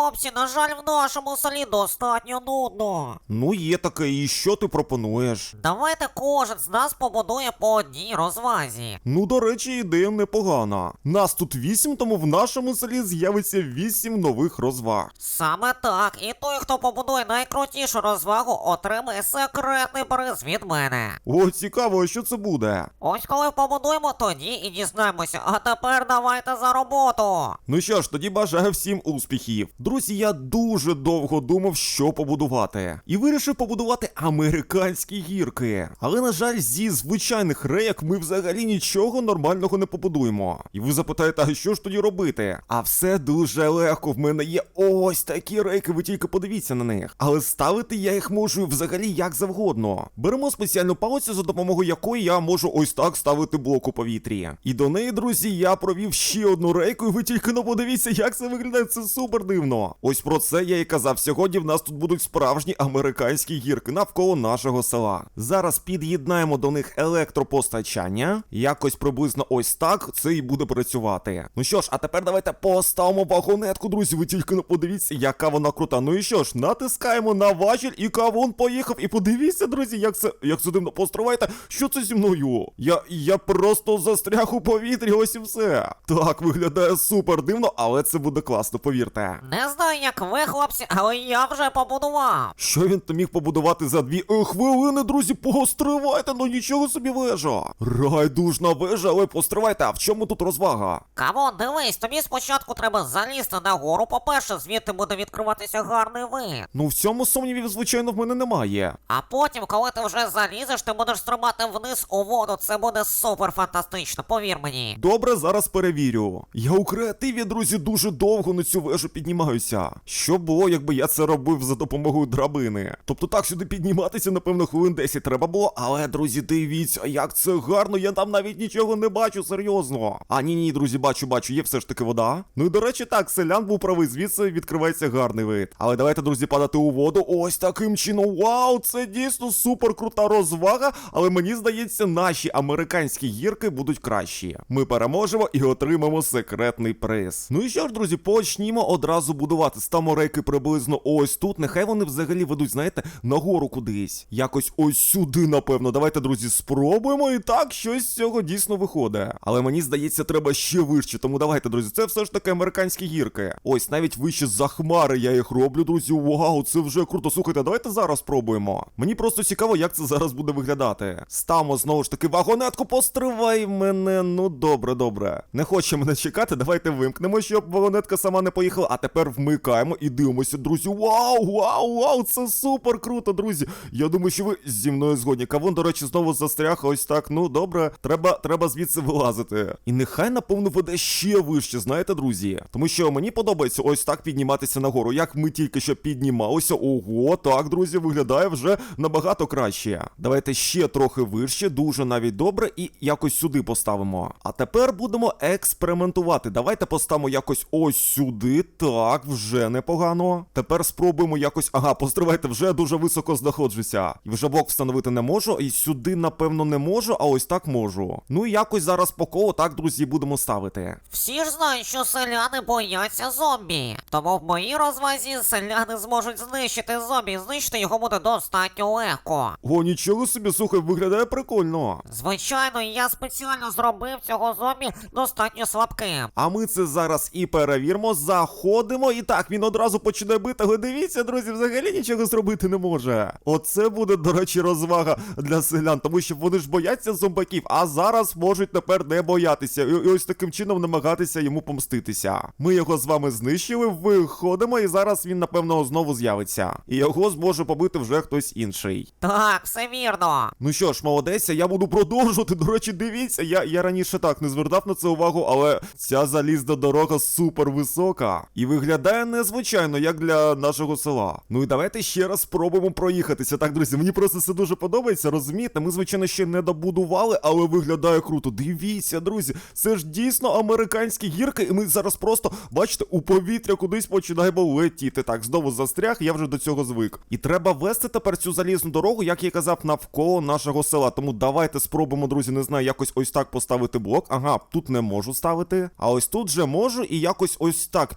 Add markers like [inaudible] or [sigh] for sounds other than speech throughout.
Хлопці, на жаль, в нашому селі достатньо нудно. Ну, є таке, і що ти пропонуєш? Давайте кожен з нас побудує по одній розвазі. Ну, до речі, ідея непогана. Нас тут вісім, тому в нашому селі з'явиться вісім нових розваг. Саме так, і той, хто побудує найкрутішу розвагу, отримає секретний приз від мене. О, цікаво, а що це буде? Ось коли побудуємо, тоді і дізнаємося. А тепер давайте за роботу. Ну що ж, тоді бажаю всім успіхів. Друзі, я дуже довго думав, що побудувати. І вирішив побудувати американські гірки. Але, на жаль, зі звичайних рейок ми взагалі нічого нормального не побудуємо. І ви запитаєте, а що ж тоді робити? А все дуже легко. В мене є ось такі рейки, ви тільки подивіться на них. Але ставити я їх можу взагалі як завгодно. Беремо спеціальну палицю, за допомогою якої я можу ось так ставити блок у повітрі. І до неї, друзі, я провів ще одну рейку, і ви тільки ну подивіться, як це виглядає. Це супер дивно. Ось про це я і казав. Сьогодні в нас тут будуть справжні американські гірки навколо нашого села. Зараз під'єднаємо до них електропостачання. Якось приблизно ось так це і буде працювати. Ну що ж, а тепер давайте поставимо вагонетку, друзі. Ви тільки ну подивіться, яка вона крута. Ну і що ж, натискаємо на важіль, і кавун поїхав. І подивіться, друзі, як це як це дивно постривайте. Що це зі мною? Я я просто застряг у повітрі, ось і все. Так, виглядає супер дивно, але це буде класно, повірте. Не знаю, як ви, хлопці, але я вже побудував. Що він то міг побудувати за дві е, хвилини, друзі, постривайте, ну нічого собі вежа. Райдужна вежа, але постривайте, а в чому тут розвага? Кавон, дивись, тобі спочатку треба залізти на гору. По-перше, звідти буде відкриватися гарний вид. Ну в цьому сумнівів, звичайно, в мене немає. А потім, коли ти вже залізеш, ти будеш стрибати вниз у воду. Це буде супер фантастично, повір мені. Добре, зараз перевірю. Я у креативі, друзі, дуже довго на цю вежу піднімаюся. Що було, якби я це робив за допомогою драбини? Тобто так сюди підніматися, напевно, хвилин 10 треба було, але, друзі, дивіться, як це гарно, я там навіть нічого не бачу, серйозно. А ні, ні, друзі, бачу, бачу, є все ж таки вода. Ну і до речі, так, селян був правий, звідси відкривається гарний вид. Але давайте, друзі, падати у воду. Ось таким чином. Вау, це дійсно супер крута розвага. Але мені здається, наші американські гірки будуть кращі. Ми переможемо і отримаємо секретний приз. Ну і що ж, друзі, почнімо одразу будувати. Ставимо рейки приблизно ось тут. Нехай вони взагалі ведуть, знаєте, нагору кудись. Якось ось сюди, напевно. Давайте, друзі, спробуємо. І так, щось з цього дійсно виходить. Але мені здається, треба ще вище. Тому давайте, друзі, це все ж таки американські гірки. Ось навіть вище за хмари я їх роблю, друзі. Вау, це вже круто. Слухайте, давайте зараз спробуємо. Мені просто цікаво, як це зараз буде виглядати. Ставимо знову ж таки вагонетку, постривай мене. Ну добре, добре. Не хоче мене чекати. Давайте вимкнемо, щоб вагонетка сама не поїхала. А тепер вмикаємо і дивимося, друзі. Вау, вау, вау! Це супер круто, друзі. Я думаю, що ви зі мною згодні. Кавун, до речі, знову застряг. Ось так. Ну добре, треба, треба звідси вилазити. І нехай напевно веде ще вище, знаєте, друзі. Тому що мені подобається ось так підніматися нагору. Як ми тільки що піднімалися. Ого, так, друзі, виглядає вже набагато краще. Давайте ще трохи вище, дуже навіть добре, і якось сюди поставимо. А тепер будемо експериментувати. Давайте поставимо якось ось сюди. Так, вже непогано. Тепер спробуємо якось. Ага, постривайте, вже дуже високо знаходжуся. І вже блок встановити не можу. І сюди, напевно, не можу, а ось так можу. Ну і якось зараз по колу, так, друзі, будемо ставити. Всі ж знають, що селяни бояться зомбі. Тому в моїй розвазі селяни зможуть знищити зомбі, знищити його буде достатньо легко. О, нічого собі, слухай, виглядає прикольно. Звичайно, я спеціально зробив цього зомбі достатньо слабким. А ми це зараз і перевіримо, заходимо, і так він одразу почне бити. Але дивіться, друзі, взагалі нічого зробити не може. Оце буде, до речі, розвага для селян, тому що вони ж бояться зомбаків, а зараз можуть тепер не боятися. І, і ось таким чином намагатися йому помститися. Ми його з вами знищили, виходимо, і зараз він, напевно, знову з'явиться. І його зможе побити вже хтось інший. Так, все вірно. Ну що ж, молодець, я буду продовжувати. До речі, дивіться, я, я раніше так не звертав на це увагу, але ця залізна дорога супер висока і виглядає незвичайно, як для нашого села. Ну і давайте ще раз спробуємо проїхатися. Так, друзі, мені просто це дуже подобається, розумієте? Ми, звичайно, ще не добудували, але виглядає круто. Дивіться, друзі, це ж дійсно американські гірки, і ми зараз просто, бачите, у повітря кудись починаємо летіти. Так, знову застряг, я вже до цього звик. І треба вести тепер цю залізну дорогу, як я казав, навколо нашого села. Тому давайте спробуємо, друзі, не знаю, якось ось так поставити блок. Ага, тут не можу ставити. А ось тут вже можу і якось ось так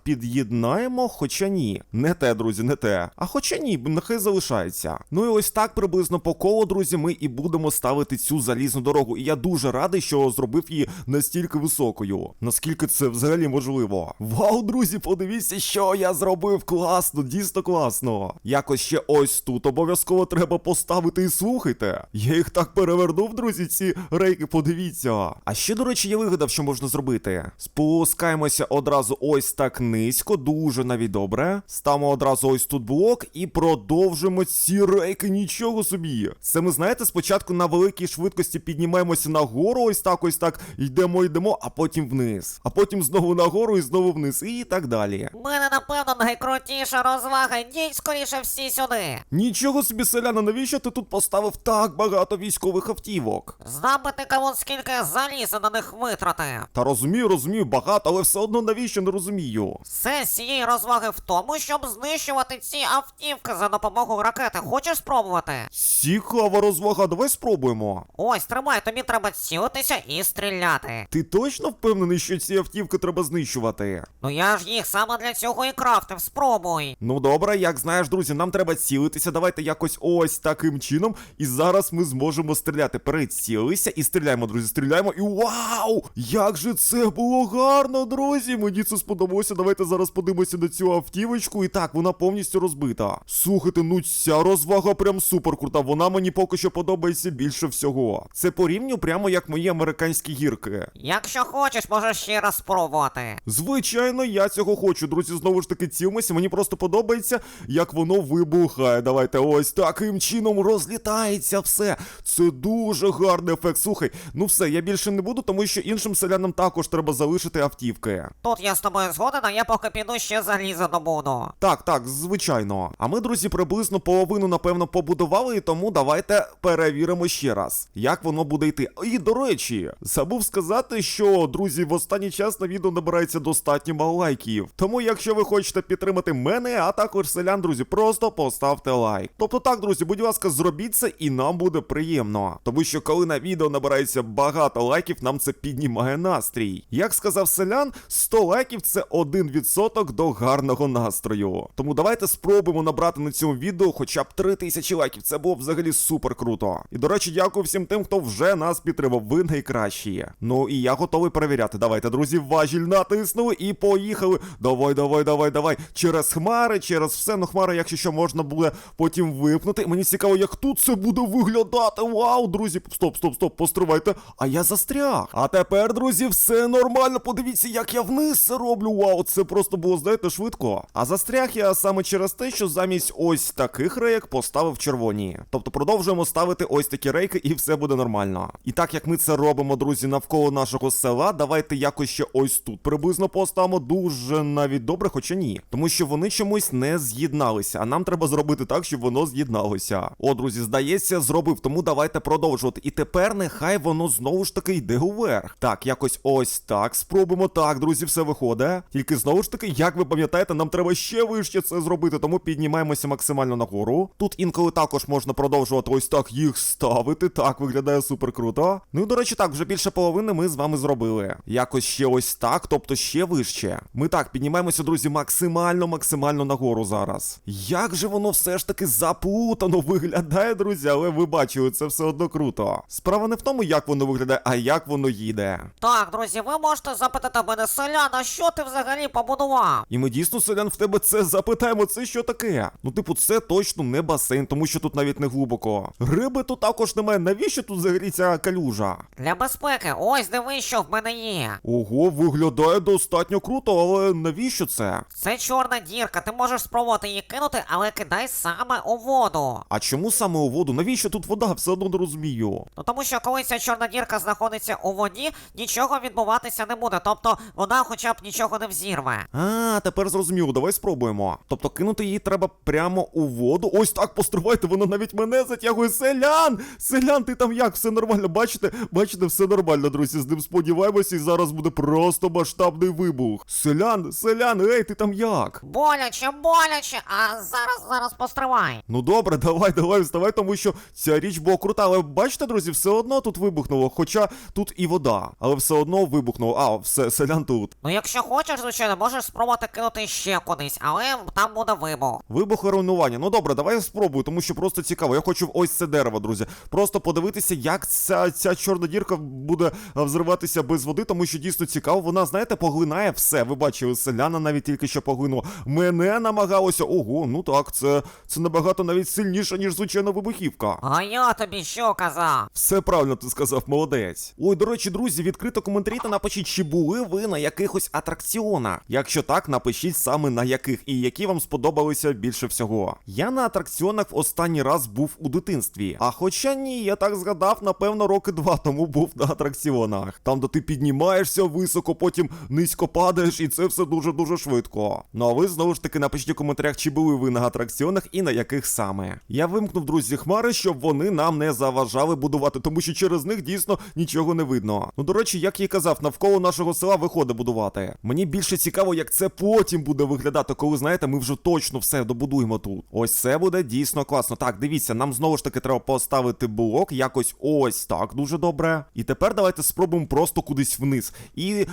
піднімаємо, хоча ні. Не те, друзі, не те. А хоча ні, нехай залишається. Ну і ось так приблизно по колу, друзі, ми і будемо ставити цю залізну дорогу. І я дуже радий, що зробив її настільки високою. Наскільки це взагалі можливо. Вау, друзі, подивіться, що я зробив. Класно, дійсно класно. Якось ще ось тут обов'язково треба поставити і слухайте. Я їх так перевернув, друзі, ці рейки, подивіться. А ще, до речі, я вигадав, що можна зробити. Спускаємося одразу ось так низько, дуже навіть добре. Ставимо одразу ось тут блок і продовжуємо ці рейки. Нічого собі. Це ми знаєте, спочатку на великій швидкості піднімаємося нагору, ось так, ось так, йдемо, йдемо, а потім вниз. А потім знову нагору і знову вниз, і так далі. У мене, напевно, найкрутіша розвага. Йдіть скоріше всі сюди. Нічого собі, селяна, навіщо ти тут поставив так багато військових автівок? Знабити кого скільки заліза на них витратив. Та розумію, розумію, багато, але все одно навіщо не розумію. Сенс цієї розваги в тому, щоб знищувати ці автівки за допомогою ракети. Хочеш спробувати? Цікава розвага, давай спробуємо. Ось, тримай, тобі треба цілитися і стріляти. Ти точно впевнений, що ці автівки треба знищувати? Ну я ж їх саме для цього і крафтив, спробуй. Ну добре, як знаєш, друзі, нам треба цілитися. Давайте якось ось таким чином. І зараз ми зможемо стріляти. Прицілися і стріляємо, друзі. Стріляємо. І вау! Як же це було гарно, друзі! Мені це сподобалося. Давайте зараз подивимося на цю автівочку. І так, вона повністю розбита. Слухайте, ну ця розвага прям супер крута. Вона мені поки що подобається більше всього. Це по рівню прямо як мої американські гірки. Якщо хочеш, можеш ще раз спробувати. Звичайно, я цього хочу, друзі. Знову ж таки, цілимося. Мені просто подобається, як воно вибухає. Давайте ось таким чином розлітається все. Це дуже гарний ефект. Слухай, ну все, я більше не буду, тому що іншим селянам також треба залишити автівки. Тут я з тобою згоден, а я поки піду ще залізо добуду. Так, так, звичайно. А ми, друзі, приблизно половину, напевно, побудували, і тому давайте перевіримо ще раз, як воно буде йти. І до речі, забув сказати, що друзі, в останній час на відео набирається достатньо мало лайків. Тому, якщо ви хочете підтримати мене, а також селян, друзі, просто поставте лайк. Тобто так, друзі, будь ласка, зробіть це, і нам буде приємно. Тому що коли на відео набирається багато лайків, нам це піднімає настрій. Як сказав селян, 100 лайків це 1% до гарного настрою. Тому давайте спробуємо набрати на цьому відео хоча б 3000 лайків. Це було взагалі супер круто. І до речі, дякую всім тим, хто вже нас підтримав. Ви найкращі. Ну і я готовий перевіряти. Давайте, друзі, важіль натиснули і поїхали. Давай, давай, давай, давай. Через хмари, через все. Ну хмари, якщо що можна буде потім випнути. Мені цікаво, як тут це буде виглядати. Вау, друзі, стоп, стоп, стоп, постривайте. А я застряг. А тепер, друзі, все нормально. Подивіться, як я вниз це роблю. Вау, це просто було, знаєте, швидко. А застряг я саме через те, що замість ось таких рейк поставив червоні. Тобто продовжуємо ставити ось такі рейки, і все буде нормально. І так як ми це робимо, друзі, навколо нашого села, давайте якось ще ось тут приблизно поставимо дуже навіть добре, хоча ні. Тому що вони чомусь не з'єдналися. А нам треба зробити так, щоб воно з'єдналося. О, друзі, здається, зробив. Тому давайте продовжувати. І тепер нехай воно знову ж таки йде уверх. Так, якось ось так. Спробуємо. Так, друзі, все виходить. Тільки знову ж таки, як ви пам'ятаєте, нам треба ще вище це зробити, тому піднімаємося максимально нагору. Тут інколи також можна продовжувати ось так їх ставити. Так, виглядає супер круто. Ну і до речі, так, вже більше половини ми з вами зробили. Якось ще ось так, тобто ще вище. Ми так піднімаємося, друзі, максимально, максимально нагору зараз. Як же воно все ж таки заплутано виглядає, друзі, але ви бачили, це все одно круто. Справа не в тому, як воно виглядає, а як воно їде. Так, друзі, ви можете запитати мене селяна, що ти взагалі побудував? І ми дійсно селян в тебе це запитаємо, це що таке? Ну, типу, це точно не басейн, тому що тут навіть не глибоко. Риби тут також немає. Навіщо тут взагалі ця калюжа? Для безпеки, ось дивись, що в мене є. Ого, виглядає достатньо круто, але навіщо це? Це чорна дірка, ти можеш спробувати її кинути, але кидай саме у воду. А чому саме у воду? Навіщо тут вода? Все одно не розумію. Ну тому що коли ця чорна дірка знаходиться у воді, нічого відбуватися не буде. Тобто вона хоча б нічого не взірве. А, тепер зрозуміло, давай спробуємо. Тобто кинути її треба прямо у воду. Ось так постривайте, воно навіть мене затягує. Селян! Селян, ти там як? Все нормально, бачите? Бачите, все нормально, друзі. З ним сподіваємося, і зараз буде просто масштабний вибух. Селян, селян, ей, ти там як? боляче, боляче, а зараз, зараз постривай. Ну добре, давай, давай, вставай, тому що ця річ була крута. Але бачите, друзі, все одно тут вибухнуло. Хоча тут і вода, але все одно вибухнуло. А, все, селян тут. Ну якщо хочеш, звичайно, можеш спробувати кинути ще кудись, але там буде вибух. Вибух і руйнування. Ну добре, давай я спробую, тому що просто цікаво. Я хочу в ось це дерево, друзі. Просто подивитися, як ця, ця чорна дірка буде взриватися без води, тому що дійсно цікаво. Вона, знаєте, поглинає все. Ви бачили, селяна навіть тільки що поглинула. Мене намагалося. Ого, ну так, це, це набагато навіть сильніше, ніж звичайна вибухівка. А я тобі що казав? Все правильно ти сказав, молодець. Ой, до речі, друзі, відкрито коментарі та напишіть, чи були ви на якихось атракціонах. Якщо так, напишіть саме на яких і які вам сподобалися більше всього. Я на атракціонах в останній раз був у дитинстві. А хоча ні, я так згадав, напевно, роки два тому був на атракціонах. Там, де ти піднімаєшся високо, потім низько падаєш, і це все дуже дуже швидко. Ну а ви знову ж таки напишіть у коментарях, чи були ви на атракціонах і на яких саме. Я вимкнув друзі хмари, щоб вони нам не заважали будувати, тому що через них дійсно нічого не видно. Ну до речі, як я і казав, навколо нашого села виходить будувати. Мені більше цікаво, як це потім буде виглядати, коли знаєте, ми вже точно все добудуємо тут. Ось це буде дійсно класно. Так, дивіться, нам знову ж таки треба поставити блок, якось ось так, дуже добре. І тепер давайте спробуємо просто кудись вниз. І е,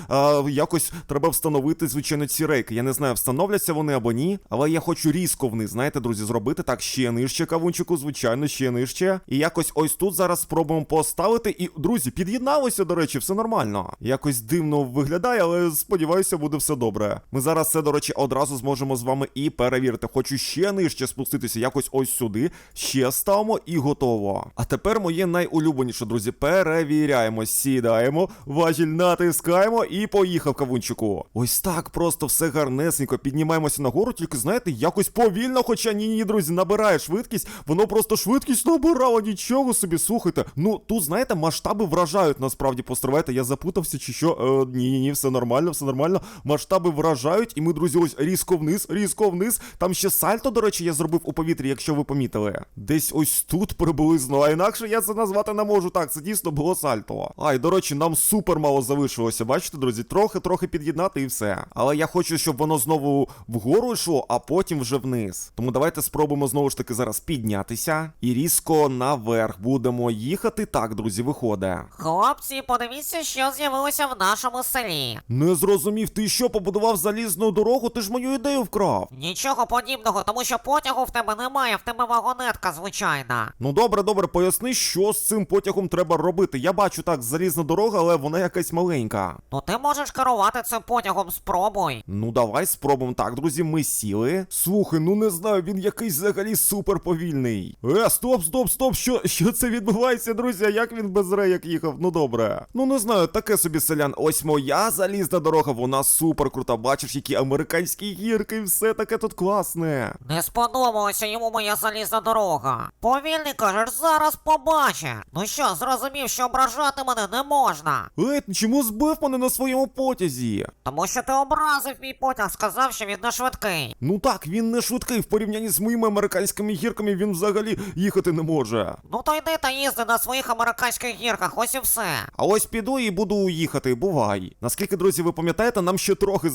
якось треба встановити, звичайно, ці рейки. Я не знаю, встановляться вони або ні, але я хочу різко вниз, знаєте, друзі, зробити так ще нижче кавунчику, звичайно, ще нижче. І якось ось тут зараз спробуємо поставити. І, друзі, під'єдналося, до речі, все нормально. Якось дивно виглядає, але сподіваюся, буде все добре. Ми зараз це, до речі, одразу зможемо з вами і перевірити. Хочу ще нижче спуститися, якось ось сюди. Ще ставимо і готово. А тепер моє найулюбленіше, друзі. Перевіряємо, сідаємо, важіль натискаємо і поїхав кавунчику. Ось так просто все гарнесенько. Піднімаємося нагору, тільки знаєте, якось повільно, хоча ні, ні, друзі, набирає швидкість. Воно просто швидкість набирало, нічого собі, слухайте. Ну тут, знаєте, масштаби вражають насправді постривайте. Я запутався, чи що. Е, ні, ні, ні, все нормально, все нормально. Масштаби вражають, і ми, друзі, ось різко вниз, різко вниз. Там ще сальто, до речі, я зробив у повітрі, якщо ви помітили. Десь ось тут приблизно, а інакше я це назвати не можу. Так, це дійсно було сальто. А, і до речі, нам супер мало залишилося. Бачите, друзі, трохи-трохи під'єднати і все. Але я хочу, щоб воно знову вгору йшло, а потім вже вниз. Тому давайте спробуємо знову ж таки зараз піднятися і різко наверх будемо їхати. Так, друзі, виходить. Хлопці, подивіться, що з'явилося в нашому селі. Не зрозумів, ти що побудував залізну дорогу? Ти ж мою ідею вкрав. Нічого подібного, тому що потягу в тебе немає, в тебе вагонетка звичайна. Ну добре, добре, поясни, що з цим потягом треба робити. Я бачу так, залізна дорога, але вона якась маленька. Ну ти можеш керувати цим потягом, спробуй. Ну давай спробуємо. Так, друзі, ми сіли. Слухай, ну не знаю, він якийсь взагалі супер повільний. Е, стоп, стоп, стоп. Що, що це відбувається, друзі? Як він без рейок їхав? Ну добре. Ну не знаю, таке собі селян. Ось моя залізна дорога, вона супер крута. Бачиш, які американські гірки, і все таке тут класне. Не сподобалася йому моя залізна дорога. Повільний кажеш, зараз побачиш. Ну що, зрозумів, що ображати мене не можна. Ей, ти чому збив мене на своєму потязі? Тому що ти образив мій потяг, сказав, що він не швидкий. Ну так, він не швидкий в порівнянні з моїми американськими гірками, він взагалі їхати не може. Ну то йди та їзди на своїх американських гірках, ось і все. А ось піду і буду їхати, бувай. Наскільки, друзі, ви пам'ятаєте, нам ще трохи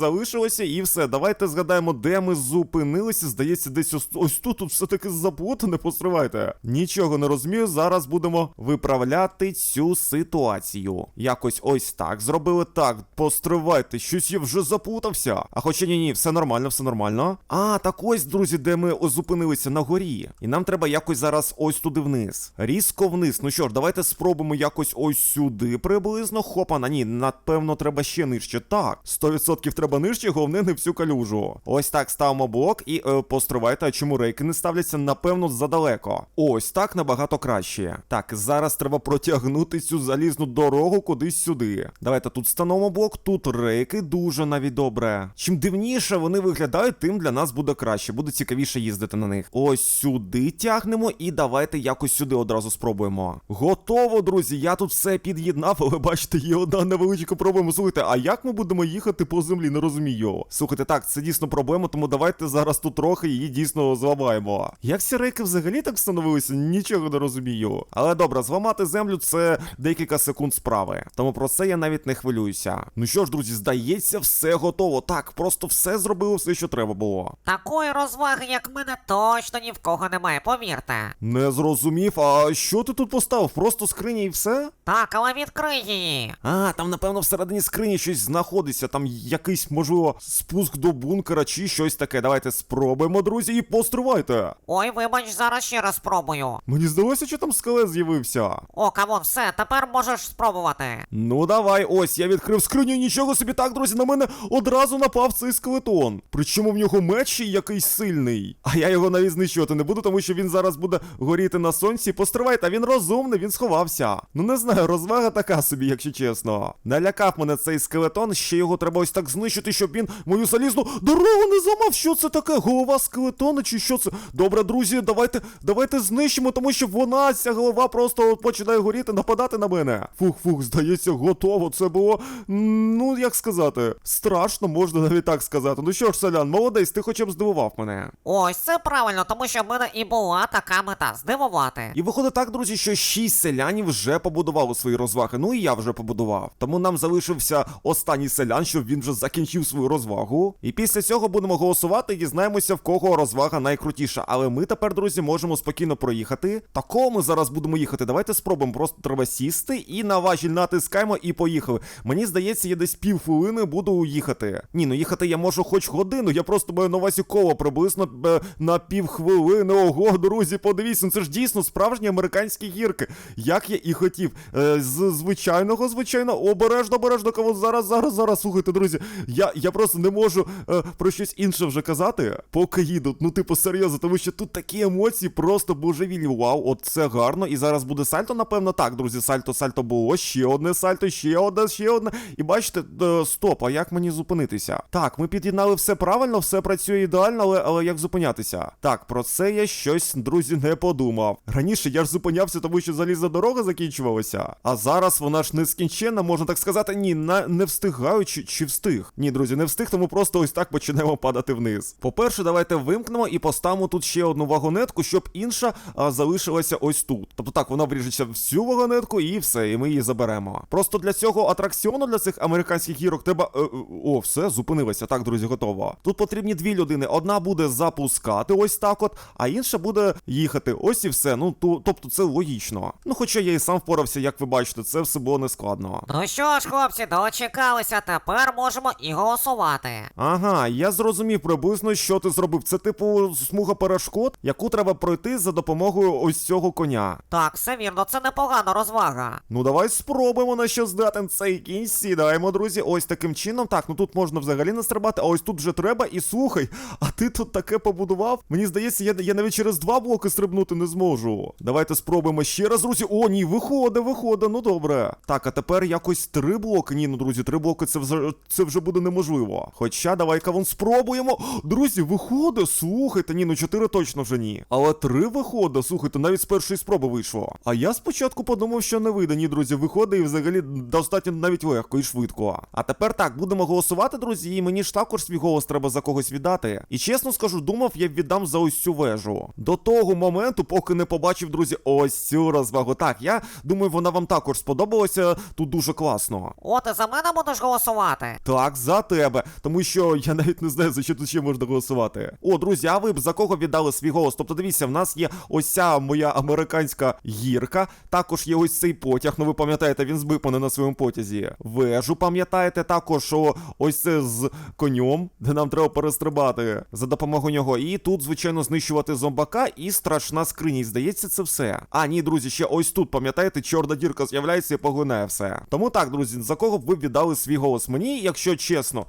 залишилося, і все. Давайте згадаємо, де ми зупинилися. Здається, десь ось, ось тут тут все-таки заплутане, постривайте. Нічого не розумію. Зараз будемо виправляти цю ситуацію. Якось ось так. Зробили так. Постривайте, щось я вже заплутався. А хоча ні, ні, все нормально, все нормально. А, так ось, друзі, де ми зупинилися на горі. І нам треба якось зараз ось туди вниз. Різко вниз. Ну що ж, давайте спробуємо якось ось сюди приблизно. Хопа, на ні, напевно, треба ще нижче. Так, 100% треба нижче, головне не всю калюжу. Ось так ставимо блок і е, постривайте, а чому рейки не ставляться, напевно, задалеко. Ось так набагато краще. Так, зараз треба протягнути цю залізну дорогу кудись сюди. Давайте тут встановимо блок, тут рейки дуже навіть добре. Чим дивніше вони виглядають, тим для нас буде краще, буде цікавіше їздити на них. Ось сюди тягнемо і давайте якось сюди одразу спробуємо. Готово, друзі. Я тут все під'єднав, але бачите, є одна невеличка проблема. Слухайте, а як ми будемо їхати по землі? Не розумію. Слухайте, так, це дійсно проблема, тому давайте зараз тут трохи її дійсно зламаємо. Як ці рейки взагалі так встановилися? Нічого не розумію. Але добре, зламати землю це декілька секунд справи. Тому про це я навіть не хвилююся. Ну що ж, друзі, здається, все готово. Так, просто все зробили все, що треба було. Такої розваги, як мене, точно ні в кого немає, повірте. Не зрозумів, а що ти тут поставив? Просто скриня і все? Так, але відкрий її. А, там, напевно, всередині скрині щось знаходиться, там якийсь, можливо, спуск до бункера чи щось таке. Давайте спробуємо, друзі, і постривайте. Ой, вибач, зараз ще раз спробую. Мені здалося, що там скелет з'явився. О, камон, все, тепер можеш спробувати. Ну давай, ось я відкрив скриню, нічого собі так, друзі, на мене одразу напав цей скелетон. Причому в нього меч якийсь сильний. А я його навіть знищувати не буду, тому що він зараз буде горіти на сонці. Постривайте, а він розумний, він сховався. Ну не знаю, розвага така собі, якщо чесно. Налякав мене цей скелетон, ще його треба ось так знищити, щоб він мою залізну дорогу не зламав. Що це таке? Голова скелетона чи що це? Добре, друзі, давайте, давайте знищимо, тому що вона, ця голова просто починає горіти, нападати на мене. Фух, фух, здається, готово. Це було, ну як сказати, страшно, можна навіть так сказати. Ну що ж, Солян, молодець, ти хоча б здивував мене. Ось це правильно, тому що в мене і була така мета здивувати. І виходить так, друзі, що шість селянів вже побудували свої розваги. Ну і я вже побудував. Тому нам залишився останній селян, щоб він вже закінчив свою розвагу. І після цього будемо голосувати і дізнаємося, в кого розвага найкрутіша. Але ми тепер, друзі, можемо спокійно проїхати. Такого ми зараз будемо їхати. Давайте спробуємо. Просто треба сісти і на важіль натискаємо і поїхали. Мені здається, я десь півхвилини буду їхати. Ні, ну їхати я можу хоч годину. Я просто маю на увазі коло приблизно е, на півхвилини. Ого, друзі, подивіться, ну це ж дійсно справжні американські гірки. Як я і хотів. Е, з звичайного, звичайно, обережно, обережно, кого зараз, зараз, зараз. Слухайте, друзі. Я, я просто не можу е, про щось інше вже казати, поки їду. Ну, типу, серйозно, тому що тут такі емоції просто божевільні. Вау, от це гарно. І зараз буде сальто, напевно. Так, друзі, сальто, сальто було. Ще одне сальто, ще одне, ще одне. І бачите, е, стоп, а як мені зупинитися? Так, ми під'єднали все правильно, все працює ідеально, але, але як зупинятися? Так, про це я щось, друзі, не подумав. Раніше я ж зупинявся, тому що залізна дорога закінчувалася. А зараз вона ж нескінченна, можна так сказати. Ні, на, не встигаю чи, чи встиг. Ні, друзі, не встиг, тому просто ось так почнемо падати вниз. По-перше, давайте вимкнемо і поставимо тут ще одну вагонетку, щоб інша а, залишилася ось тут. Тобто так, вона вріжеться всю вагонетку і все, і ми її заберемо. Просто для цього атракціону, для цих американських гірок, треба. е, е, о, все, зупинилося. Так, друзі, готово. Тут потрібні дві людини. Одна буде запускати ось так от, а інша буде їхати. Ось і все. Ну, то, тобто це логічно. Ну, хоча я і сам впорався, як ви бачите, це все було нескладно. Ну що ж, хлопці, дочекалися, тепер можемо і голосувати. Ага, я зрозумів приблизно, що ти зробив. Це типу смуга перешкод, яку треба пройти за допомогою ось цього коня. Так, все вірно, це непогана розвага. Ну давай спробуємо на що здатен цей кінь. Сідаємо, друзі. Ось таким чином. Так, ну тут можна взагалі не стрибати, а ось тут вже треба. І слухай, а ти тут таке побудував? Мені здається, я, я навіть через два блоки стрибнути не зможу. Давайте спробуємо ще раз, друзі. О, ні, виходить, виходить, ну добре. Так, а тепер якось три блоки. Ні, ну друзі, три блоки це вже це вже буде неможливо. Хоча давай-ка вон спробуємо. Друзі, виходить, слухайте, ні, ну чотири точно вже ні. Але три виходить, слухайте, навіть з першої спроби вийшло. А я спочатку подумав, що не вийде. Ні, друзі, виходить і взагалі достатньо навіть легко і швидко. А тепер так, будемо голосувати, друзі, і мені ж також свій голос треба за когось віддати. І чесно скажу, думав, я віддам за ось цю вежу. До того моменту, поки не побачив, друзі, ось цю розвагу. Так, я думаю, вона вам також сподобалася. Тут дуже класно. О, ти за мене будеш голосувати? Так, за тебе, тому що я навіть не знаю, за що тут ще можна голосувати. О, друзі, а ви б за кого віддали свій голос? Тобто, дивіться, в нас є ось ця моя американська гірка. Також є ось цей потяг. Ну ви пам'ятаєте, він збив мене на своєму потязі. Вежу, пам'ятаєте, також о, ось це з конем, де нам треба перестрибати за допомогою нього. І тут, звичайно, знищувати зомбака і страшна скриня. Здається, це все. А, ні, друзі, ще ось тут, пам'ятаєте, чорна дірка з'являється і поглинає все. Тому так, друзі, за кого б ви віддали свій голос? Мені, якщо чесно,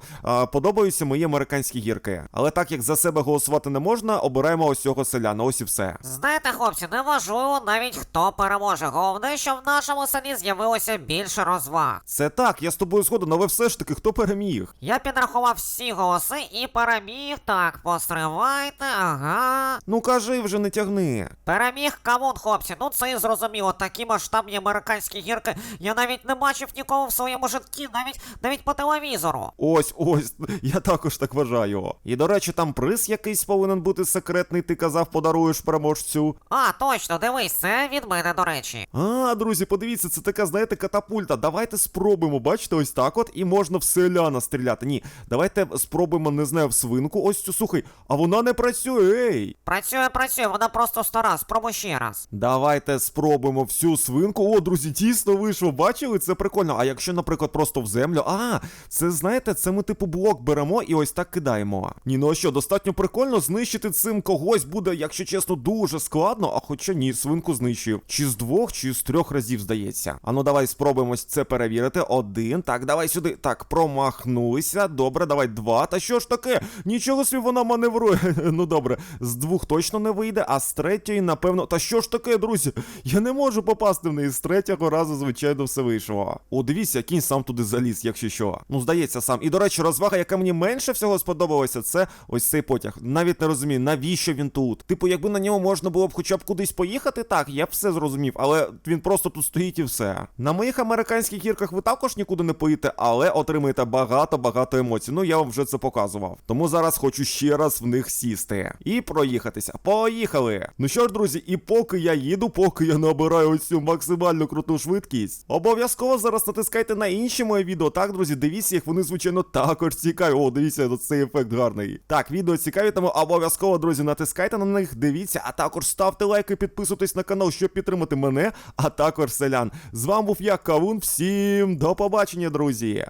подобаються мої американські гірки. Але так як за себе голосувати не можна, обираємо ось цього селяна. Ось і все. Знаєте, хлопці, не важливо навіть хто переможе. Головне, що в нашому селі з'явилося більше розваг. Це так, я з тобою згоден, але все ж таки, хто переміг? Я підрахував всі голоси і переміг. Так, постривайте, ага. Ну кажи вже не тягни. Переміг кавун, хлопці. Ну це і зрозуміло. Такі масштабні американські гірки. Я навіть не бачив нікого в своєму житті, навіть навіть по телевізору. Ось, ось, [laughs] я також так вважаю. І до речі, там приз якийсь повинен бути секретний, ти казав, подаруєш переможцю. А, точно, дивись, це від мене, до речі. А, друзі, подивіться, це така, знаєте, катапульта. Давайте спробуємо, бачите, ось так от, і можна в селяна стріляти. Ні, давайте спробуємо. не знаю, в свинку. Ось цю слухай, а вона не працює, ей. Працює, працює, вона просто стара, спробуй ще раз. Давайте спробуємо всю свинку. О, друзі, дійсно вийшло. Бачили? Це прикольно. А якщо, наприклад, просто в землю. А, це знаєте, це ми типу блок беремо і ось так кидаємо. Ні, ну а що, достатньо прикольно знищити цим когось буде, якщо чесно, дуже складно. А хоча ні, свинку знищив. Чи з двох, чи з трьох разів, здається. А ну давай спробуємо це перевірити. Один. Так, давай сюди. Так, промахнулися. Добре, давай два. Та що ж таке? Нічого собі вона маневрує. [laughs] ну добре, з двох точно не вийде, а з третьої, напевно. Та що ж таке, друзі? Я не можу попасти в неї. З третього разу, звичайно, все вийшло. О, дивіться, кінь сам туди заліз, якщо що. Ну, здається, сам. І до речі, розвага, яка мені менше всього сподобалася, це ось цей потяг. Навіть не розумію, навіщо він тут. Типу, якби на ньому можна було б хоча б кудись поїхати, так, я б все зрозумів, але він просто тут стоїть і все. На моїх американських гірках ви також нікуди не поїдете, але отримаєте багато-багато емоцій. Ну я вам вже це показував. Тому зараз хочу ще раз в них сісти і проїхатися. Поїхали! Ну що ж, друзі, і поки я їду, поки я набираю ось цю максимально круту швидкість, обов'язково зараз натискайте на інші мої відео. Так, друзі, дивіться їх, вони звичайно також цікаві. О, дивіться, цей ефект гарний. Так, відео цікаві, тому обов'язково, друзі, натискайте на них, дивіться, а також ставте лайки, підписуйтесь на канал, щоб підтримати мене, а також селян. З вами був я, Кавун. Всім до побачення, друзі.